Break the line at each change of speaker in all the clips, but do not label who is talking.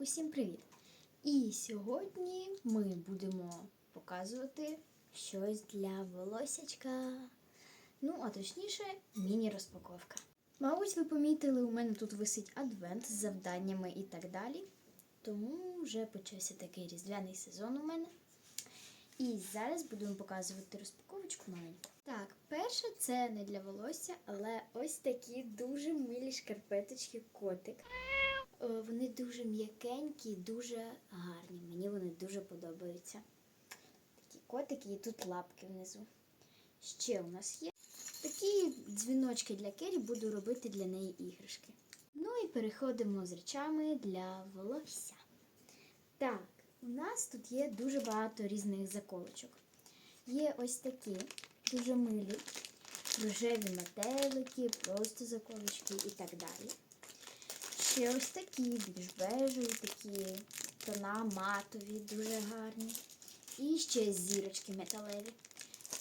Усім привіт! І сьогодні ми будемо показувати щось для волосячка. Ну, а точніше, міні-розпаковка. Мабуть, ви помітили, у мене тут висить адвент з завданнями і так далі. Тому вже почався такий різдвяний сезон у мене. І зараз будемо показувати розпаковочку маленьку. Так, перше це не для волосся, але ось такі дуже милі шкарпеточки котик. Е, Вони дуже м'якенькі, дуже гарні. Мені вони дуже подобаються. Такі котики і тут лапки внизу. Ще у нас є такі дзвіночки для Кері, буду робити для неї іграшки. Ну і переходимо з речами для волосся. Так, у нас тут є дуже багато різних заколочок. Є ось такі дуже милі, рожеві метелики, просто заколочки і так далі. Ще ось такі більш бежеві, такі тона матові, дуже гарні. І ще зірочки металеві.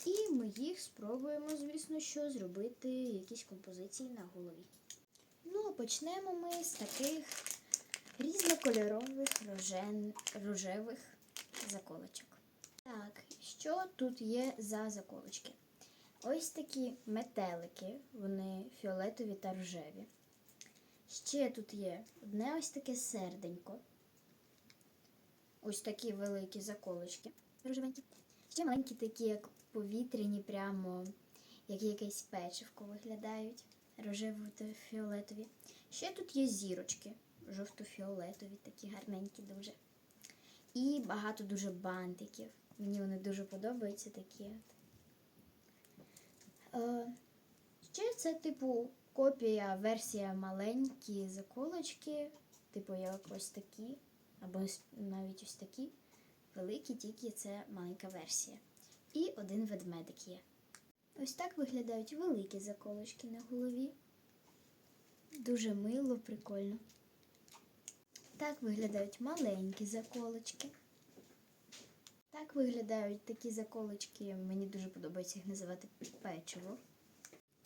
І ми їх спробуємо, звісно, що зробити якісь композиції на голові. Ну, а почнемо ми з таких різнокольорових рожен... рожевих заколочок. Так, що тут є за заколочки? Ось такі метелики, вони фіолетові та рожеві. Ще тут є одне ось таке серденько. Ось такі великі заколочки. Рожевенькі. Ще маленькі такі, як повітряні, прямо як якесь печивко виглядають. Рожеві та фіолетові. Ще тут є зірочки. Жовто-фіолетові, такі гарненькі дуже. І багато дуже бантиків. Мені вони дуже подобаються такі. Е, Ще це, типу, копія, версія маленькі заколочки, типу як ось такі, або навіть ось такі. Великі, тільки це маленька версія. І один ведмедик є. Ось так виглядають великі заколочки на голові. Дуже мило, прикольно. Так виглядають маленькі заколочки. Так виглядають такі заколочки. Мені дуже подобається їх називати печиво.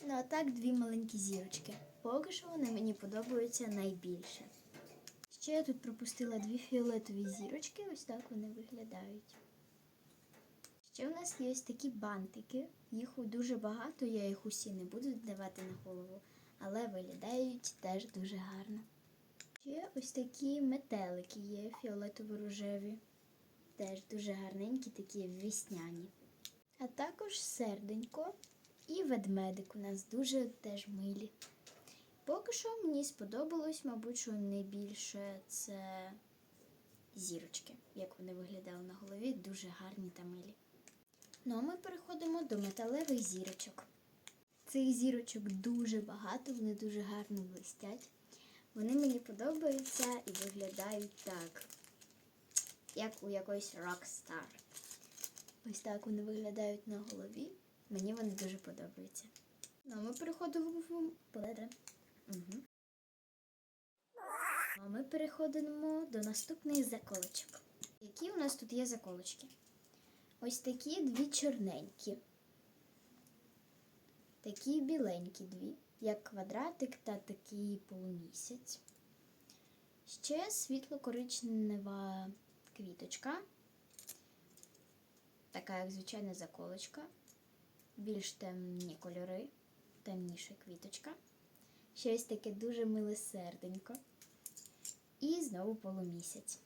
Ну а так дві маленькі зірочки. Поки що вони мені подобаються найбільше. Ще я тут пропустила дві фіолетові зірочки, ось так вони виглядають. Ще у нас є ось такі бантики. Їх дуже багато, я їх усі не буду давати на голову, але виглядають теж дуже гарно. Ще ось такі метелики є фіолетово-рожеві. Теж дуже гарненькі, такі вісняні. А також серденько і ведмедик у нас дуже теж милі. Поки що мені сподобалось, мабуть, що найбільше це зірочки, як вони виглядали на голові, дуже гарні та милі. Ну а ми переходимо до металевих зірочок. Цих зірочок дуже багато, вони дуже гарно блистять. Вони мені подобаються і виглядають так, як у якоїсь рок-стар. Ось так вони виглядають на голові. Мені вони дуже подобаються. Ну, а ми переходимо в поледра. Угу. А ми переходимо до наступних заколочок. Які у нас тут є заколочки? Ось такі дві чорненькі. Такі біленькі дві, як квадратик та такий полумісяць. Ще світло-коричнева квіточка. Така, як звичайна заколочка. Більш темні кольори, темніша квіточка. Ще ось таке дуже миле серденько. І знову полумісяць.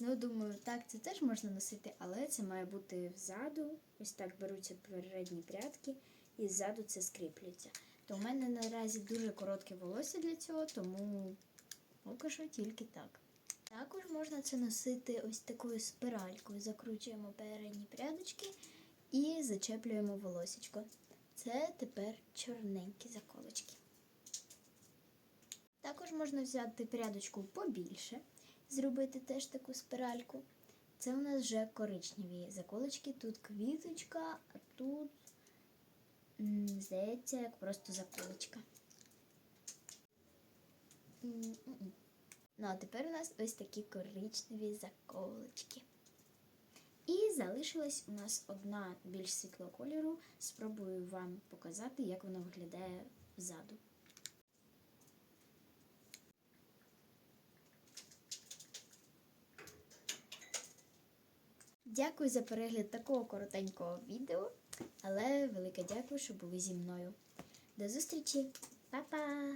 Ну, думаю, так, це теж можна носити, але це має бути взаду. Ось так беруться передні прядки і ззаду це скріплюється. То в мене наразі дуже коротке волосся для цього, тому поки що тільки так. Також можна це носити ось такою спиралькою. Закручуємо передні прядочки і зачеплюємо волосечко. Це тепер чорненькі заколочки. Також можна взяти прядочку побільше, зробити теж таку спиральку. Це у нас вже коричневі заколочки. Тут квіточка, а тут, здається, як просто заколочка. Ну, а тепер у нас ось такі коричневі заколочки. І залишилась у нас одна більш світлого кольору. Спробую вам показати, як воно виглядає ззаду. Дякую за перегляд такого коротенького відео, але велике дякую, що були зі мною. До зустрічі! Па-па!